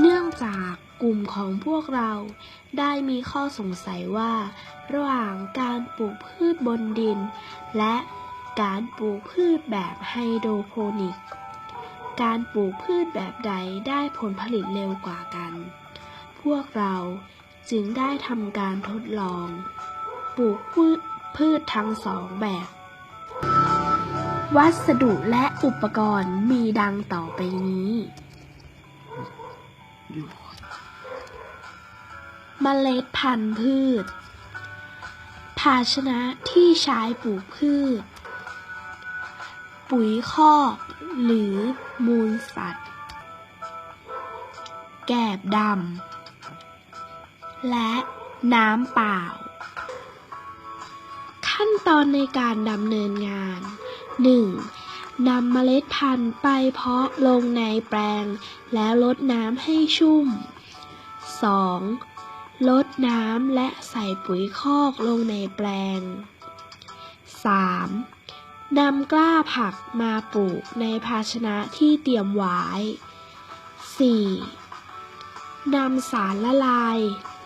เนื่องจากกลุ่มของพวกเราได้มีข้อสงสัยว่า ระหว่างการปลูกพืชบนดิน และการปลูกพืชแบบไฮโดรโปนิก การปลูกพืชแบบใดได้ผลผลิตเร็วกว่ากัน พวกเราจึงได้ทำการทดลอง ปลูกพืชพืชทั้งสองแบบ วัสดุและอุปกรณ์มีดังต่อไปนี้ เมล็ดพันธุ์พืช ภาชนะที่ใช้ปลูกพืช ปุ๋ยคอกหรือมูลสัตว์ แกบดำ และน้ำเปล่า ขั้นตอนในการดำเนินงาน 1. นำเมล็ดพันธุ์ไปเพาะลงในแปลง แล้วลดน้ำให้ชุ่ม 2. ลดน้ำและใส่ปุ๋ยคอกลงในแปลง 3. นำกล้าผักมาปลูกในภาชนะที่เตรียมไว้ 4. นำสารละลาย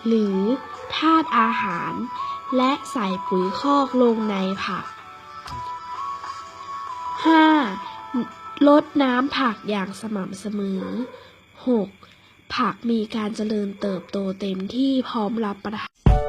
หรือธาตุอาหาร และใส่ปุ๋ยคอกลงในผัก ลดน้ำผักอย่างสม่ำเสมอ 6. ผักมีการเจริญเติบโตเต็มที่พร้อมรับประทาน